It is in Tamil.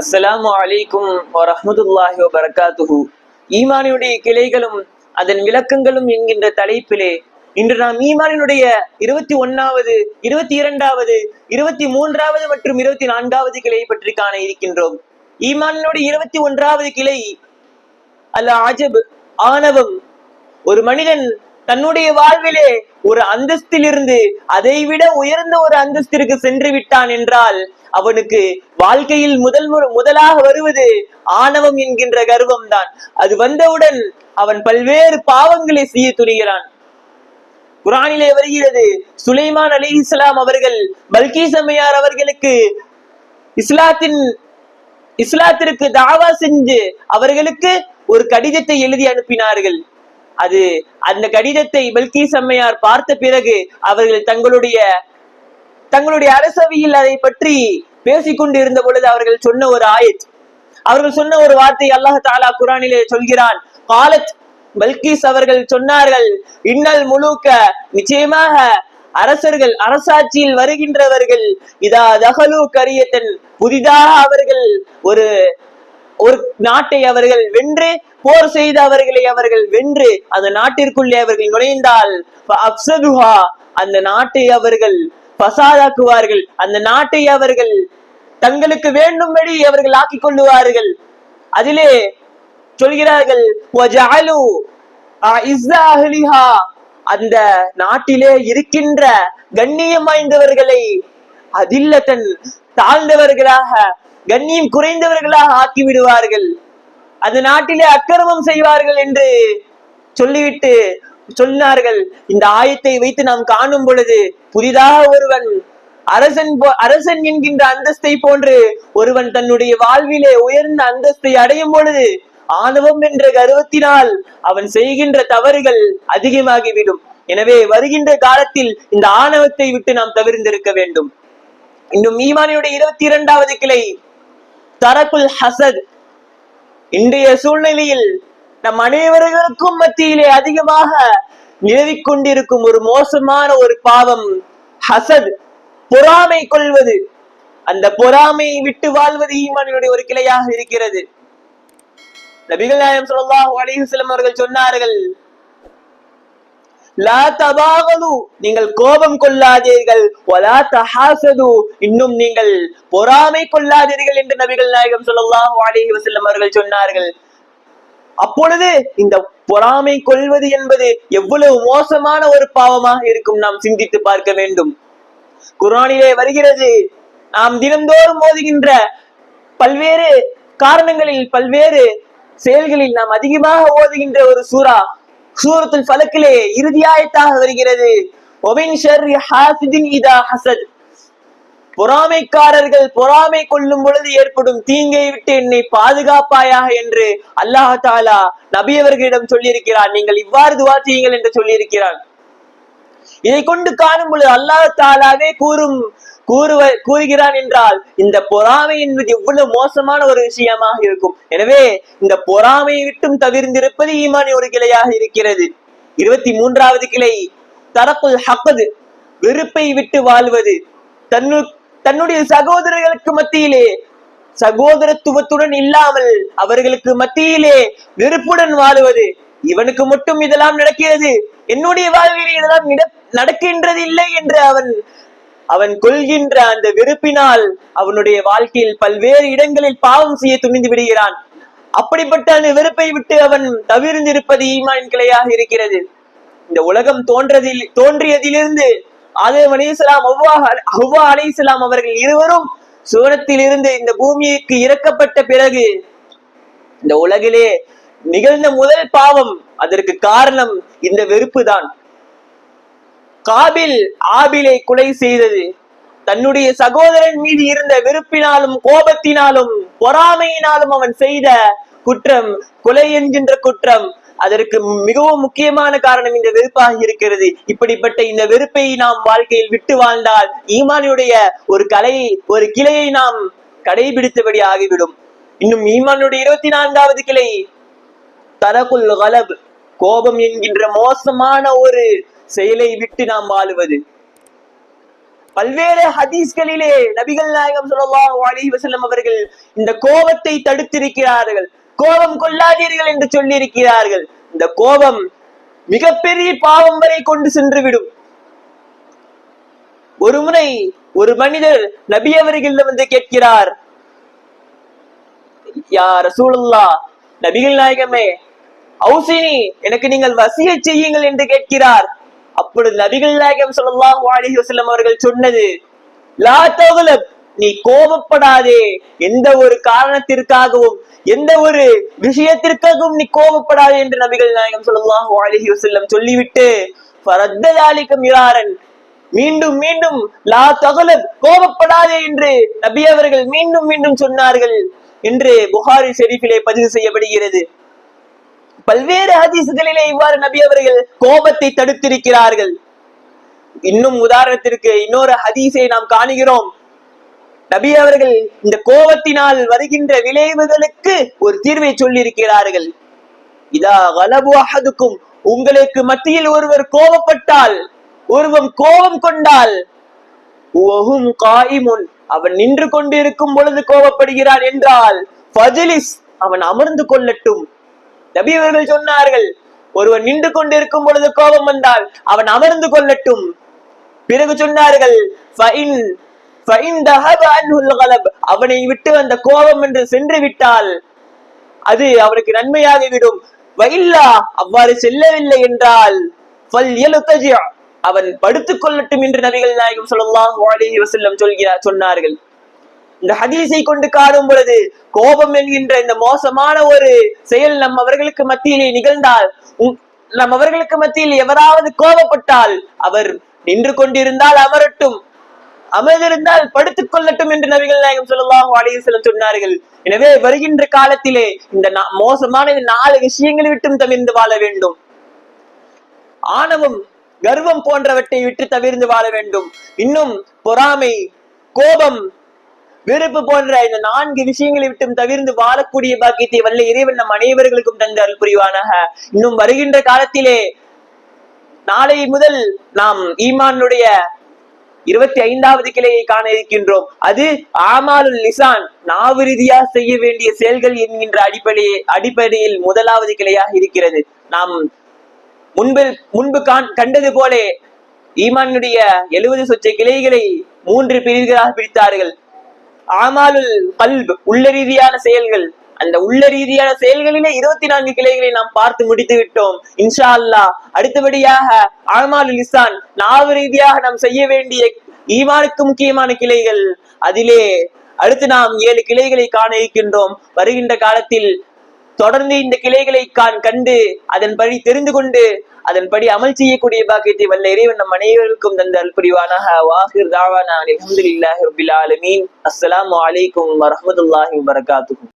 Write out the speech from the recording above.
அஸ்ஸலாமு அலைக்கும் வரஹ்மத்துல்லாஹி வபரகாத்துஹு ஈமானியுடைய கிளைகளும் அதன் விளக்கங்களும் என்கின்ற தலைப்பிலே இன்று நாம் ஈமானினுடைய இருபத்தி ஒன்னாவது இருபத்தி இரண்டாவது இருபத்தி மூன்றாவது மற்றும் இருபத்தி நான்காவது கிளையை பற்றி காண இருக்கின்றோம். ஈமானினுடைய இருபத்தி ஒன்றாவது கிளை அல்ல அஜப் ஆணவம் ஒரு மனிதன் தன்னுடைய வாழ்விலே ஒரு அந்தஸ்திலிருந்து அதைவிட உயர்ந்த ஒரு அந்தஸ்திற்கு சென்று விட்டான் என்றால் அவனுக்கு வாழ்க்கையில் முதல் முதலாக வருவது ஆணவம் என்கின்ற கர்வம் தான் அது வந்தவுடன் அவன் பல்வேறு பாவங்களை செய்ய துணிகிறான். குரானிலே வருகிறது. சுலைமான் அலி இஸ்லாம் அவர்கள் பல்கீஸ் அவர்களுக்கு இஸ்லாத்தின் இஸ்லாத்திற்கு தாவா செஞ்சு அவர்களுக்கு ஒரு கடிதத்தை எழுதி அனுப்பினார்கள். அது அந்த கடிதத்தை பல்கீஸ் அம்மையார் பார்த்த பிறகு அவர்கள் தங்களுடைய தங்களுடைய அரசவையில் அதை பற்றி பேசிக் கொண்டிருந்த பொழுது அவர்கள் சொன்ன ஒரு ஆயத். அவர்கள் சொன்ன ஒரு வார்த்தை அல்லாஹ் தாலா குரானிலே சொல்கிறான். காலத் பல்கீஸ் அவர்கள் சொன்னார்கள் இன்னல் முழுக்க நிச்சயமாக அரசர்கள் அரசாட்சியில் வருகின்றவர்கள் இதா தகலு கரியத்தன் புதிதாக அவர்கள் ஒரு ஒரு நாட்டை அவர்கள் வென்று போர் செய்த அவர்களை அவர்கள் வென்று அந்த நாட்டிற்குள்ளே அவர்கள் நுழைந்தால் அப்சதுஹா அந்த நாட்டை அவர்கள் பசாதாக்குவார்கள். அந்த நாட்டை அவர்கள் தங்களுக்கு வேண்டும்படி அவர்கள் ஆக்கிக் கொள்ளுவார்கள். அதிலே சொல்கிறார்கள் அந்த நாட்டிலே இருக்கின்ற கண்ணியம் வாய்ந்தவர்களை அதில்லத்தன் தாழ்ந்தவர்களாக கண்ணியம் குறைந்தவர்களாக ஆக்கி விடுவார்கள் அந்த நாட்டிலே அக்கிரமம் செய்வார்கள் என்று சொல்லிவிட்டு சொன்னார்கள். இந்த ஆயத்தை வைத்து நாம் காணும் பொழுது புதிதாக ஒருவன் அரசன் போ- அரசன் என்கின்ற அந்தஸ்தை போன்று ஒருவன் தன்னுடைய வாழ்விலே உயர்ந்த அந்தஸ்தை அடையும் பொழுது ஆணவம் என்ற கர்வத்தினால் அவன் செய்கின்ற தவறுகள் அதிகமாகிவிடும். எனவே வருகின்ற காலத்தில் இந்த ஆணவத்தை விட்டு நாம் தவிர்ந்திருக்க வேண்டும். இன்னும் ஈமானியுடைய இருபத்தி இரண்டாவது கிளை தரக்குல் ஹசத் இன்றைய சூழ்நிலையில் நம் அனைவர்களுக்கும் மத்தியிலே அதிகமாக நிலவிக் கொண்டிருக்கும் ஒரு மோசமான ஒரு பாவம் ஹசத் பொறாமை கொள்வது. அந்த பொறாமையை விட்டு வாழ்வது ஈமானியுடைய ஒரு கிளையாக இருக்கிறது. நபிகள் நாயம் சொல்லாஹு அலைஹி வஸல்லம் அவர்கள் சொன்னார்கள் லா தபாகது நீங்கள் கோபம் கொள்ளாதீர்கள். வலா தஹாசது இன்னும் நீங்கள் பொறாமை கொள்ளாதீர்கள் என்று நபிகள் நாயகம் சொல்லாஹு அலிஹி வஸல்லம் அவர்கள் சொன்னார்கள். அப்பொழுது இந்த பொறாமை கொள்வது என்பது எவ்வளவு மோசமான ஒரு பாவமாக இருக்கும் நாம் சிந்தித்து பார்க்க வேண்டும். குர்ஆனிலே வருகிறது நாம் தினந்தோறும் மோதுகின்ற பல்வேறு காரணங்களில் பல்வேறு செயல்களில் நாம் அதிகமாக ஓதுகின்ற ஒரு சூரா சூரத்துல் பலக்கிலே இறுதியாயத்தாக வருகிறது. ஹசத். பொறாமைக்காரர்கள் பொறாமை கொள்ளும் பொழுது ஏற்படும் தீங்கை விட்டு என்னை பாதுகாப்பாயாக என்று அல்லாஹ் தாலா நபி அவர்களிடம் சொல்லியிருக்கிறார் நீங்கள் இவ்வாறு துவா செய்யுங்கள் என்று சொல்லியிருக்கிறான். இதை கொண்டு காணும் பொழுது அல்லாஹ் தாலாவே கூறும் கூறுவ கூறுகிறான் என்றால் இந்த பொறாமை என்பது எவ்வளவு மோசமான ஒரு விஷயமாக இருக்கும். எனவே இந்த பொறாமையை விட்டும் தவிர்ந்திருப்பது ஈமானி ஒரு கிளையாக இருக்கிறது. இருபத்தி மூன்றாவது கிளை தரப்பு ஹப்பது வெறுப்பை விட்டு வாழ்வது. தன்னு தன்னுடைய சகோதரர்களுக்கு மத்தியிலே சகோதரத்துவத்துடன் இல்லாமல் அவர்களுக்கு மத்தியிலே வெறுப்புடன் வாழுவது. இவனுக்கு மட்டும் இதெல்லாம் நடக்கிறது. என்னுடைய வாழ்வில் இதெல்லாம் நடக்கின்றது இல்லை என்று அவன் அவன் கொள்கின்ற அந்த வெறுப்பினால் அவனுடைய வாழ்க்கையில் பல்வேறு இடங்களில் பாவம் செய்ய துணிந்து விடுகிறான். அப்படிப்பட்ட அந்த வெறுப்பை விட்டு அவன் தவிர்ந்திருப்பது ஈமான் கிளையாக இருக்கிறது. இந்த உலகம் தோன்றதில் தோன்றியதிலிருந்து ஆதம் அலைஹிஸ்ஸலாம் அவ்வா அவ்வா அலைஹிஸ்ஸலாம் அவர்கள் இருவரும் சுவனத்தில் இருந்து இந்த பூமிக்கு இறக்கப்பட்ட பிறகு இந்த உலகிலே நிகழ்ந்த முதல் பாவம் அதற்கு காரணம் இந்த வெறுப்பு தான் காபில் ஆபிலை கொலை செய்தது. தன்னுடைய சகோதரன் மீது இருந்த வெறுப்பினாலும் கோபத்தினாலும் பொறாமையினாலும் அவன் செய்த குற்றம் கொலை என்கின்ற குற்றம். அதற்கு மிகவும் முக்கியமான காரணம் இந்த வெறுப்பாக இருக்கிறது. இப்படிப்பட்ட இந்த வெறுப்பை நாம் வாழ்க்கையில் விட்டு வாழ்ந்தால் ஈமானுடைய ஒரு கலையை ஒரு கிளையை நாம் கடைபிடித்தபடி ஆகிவிடும். இன்னும் ஈமானுடைய இருபத்தி நான்காவது கிளை தரகுல் கலப் கோபம் என்கின்ற மோசமான ஒரு செயலை விட்டு நாம் வாழுவது. பல்வேறு ஹதீஸ்களிலே நபிகள் நாயகம் ஸல்லல்லாஹு அலைஹி வஸல்லம் அவர்கள் இந்த கோபத்தை தடுத்திருக்கிறார்கள். கோபம் கொள்ளாதீர்கள் என்று சொல்லியிருக்கிறார்கள். இந்த கோபம் மிகப்பெரிய பாவம் வரை கொண்டு சென்று விடும் ஒரு முறை ஒரு மனிதர் நபி அவர்கள் வந்து கேட்கிறார் யா ரசூலுல்லா நபிகள் நாயகமே அவுசினி எனக்கு நீங்கள் வசிய செய்யுங்கள் என்று கேட்கிறார். அப்பொழுது நபிகள் நாயகம் சொல்லலாம் அலைஹி வசல்லம் அவர்கள் சொன்னது லா தகுலப் நீ கோபப்படாதே. எந்த ஒரு காரணத்திற்காகவும் எந்த ஒரு விஷயத்திற்காகவும் நீ கோபப்படாதே என்று நபிகள் நாயகம் சொல்லலாம் அலைஹி வசல்லம் சொல்லிவிட்டு ஃபரத்ததாலிக இராரன் மீண்டும் மீண்டும் லா தகுலப் கோபப்படாதே என்று நபி அவர்கள் மீண்டும் மீண்டும் சொன்னார்கள் என்று புகாரி ஷெரீஃபிலே பதிவு செய்யப்படுகிறது. பல்வேறு ஹதீசுகளிலே இவ்வாறு நபி அவர்கள் கோபத்தை தடுத்திருக்கிறார்கள். இன்னும் உதாரணத்திற்கு இன்னொரு ஹதீஸை நாம் காணுகிறோம். நபி அவர்கள் இந்த கோபத்தினால் வருகின்ற விளைவுகளுக்கு ஒரு தீர்வை சொல்லியிருக்கிறார்கள். இதா வலபு அகதுக்கும் உங்களுக்கு மத்தியில் ஒருவர் கோபப்பட்டால் ஒருவன் கோபம் கொண்டால் வஹும் காயிமுன் அவன் நின்று கொண்டிருக்கும் பொழுது கோபப்படுகிறான் என்றால் ஃபஜிலிஸ் அவன் அமர்ந்து கொள்ளட்டும். நபி அவர்கள் சொன்னார்கள் ஒருவன் நின்று கொண்டிருக்கும் பொழுது கோபம் வந்தால் அவன் அமர்ந்து கொள்ளட்டும். பிறகு சொன்னார்கள் அவனை விட்டு வந்த கோபம் என்று சென்று விட்டால் அது அவனுக்கு நன்மையாகிவிடும் வயில்லா அவ்வாறு செல்லவில்லை என்றால் அவன் படுத்துக் கொள்ளட்டும் என்று நபிகள் நாயகம் ஸல்லல்லாஹு அலைஹி வஸல்லம் சொல்கிறார் சொன்னார்கள். இந்த ஹதீஸை கொண்டு காணும் பொழுது கோபம் என்கின்ற இந்த மோசமான ஒரு செயல் நம் அவர்களுக்கு மத்தியிலே நிகழ்ந்தால் உம், நம் அவர்களுக்கு மத்தியில் எவராவது கோபப்பட்டால் அவர் நின்று கொண்டிருந்தால் அமரட்டும் அமர்ந்திருந்தால் படுத்துக் கொள்ளட்டும் என்று நபிகள் நாயகம் சொல்லுவாங்க அலைஹி வஸல்லம் சொன்னார்கள். எனவே வருகின்ற காலத்திலே இந்த மோசமான நாலு விஷயங்களை விட்டும் தவிர்ந்து வாழ வேண்டும். ஆணவம் கர்வம் போன்றவற்றை விட்டு தவிர்ந்து வாழ வேண்டும். இன்னும் பொறாமை கோபம் வெறுப்பு போன்ற இந்த நான்கு விஷயங்களை விட்டும் தவிர்ந்து வாழக்கூடிய பாக்கியத்தை வல்ல இறைவன் நம் அனைவர்களுக்கும் தந்து அருள் புரிவானாக. இன்னும் வருகின்ற காலத்திலே நாளை முதல் நாம் ஈமானுடைய இருபத்தி ஐந்தாவது கிளையை காண இருக்கின்றோம். அது ஆமாலுல் லிசான் நாவு ரீதியா செய்ய வேண்டிய செயல்கள் என்கின்ற அடிப்படையே அடிப்படையில் முதலாவது கிளையாக இருக்கிறது. நாம் முன்பு முன்பு கண்டது போலே ஈமானுடைய எழுபது சொச்ச கிளைகளை மூன்று பிரிவுகளாக பிரித்தார்கள். ஆமாலுல் கல்ப் உள்ள ரீதியான செயல்கள். அந்த உள்ள ரீதியான செயல்களிலே இருபத்தி நான்கு கிளைகளை நாம் பார்த்து முடித்து விட்டோம். இன்ஷா அல்லாஹ் அடுத்தபடியாக ஆமாலு லிசான் நாவு ரீதியாக நாம் செய்ய வேண்டிய ஈமானுக்கு முக்கியமான கிளைகள். அதிலே அடுத்து நாம் ஏழு கிளைகளை காண இருக்கின்றோம். வருகின்ற காலத்தில் தொடர்ந்து இந்த கிளைகளை காண் கண்டு அதன்படி தெரிந்து கொண்டு அதன்படி அமல் செய்யக்கூடிய பாக்கியத்தை வல்ல இறைவன் நம் அனைவருக்கும் தந்த அருள் புரிவானாக. வாஹிர் தாவானா அல்ஹம்துலில்லாஹி ரபில் ஆலமீன். அஸ்லாம் அலைக்கும் வரஹ்மத்துல்லாஹி வரகாத்துக்கும்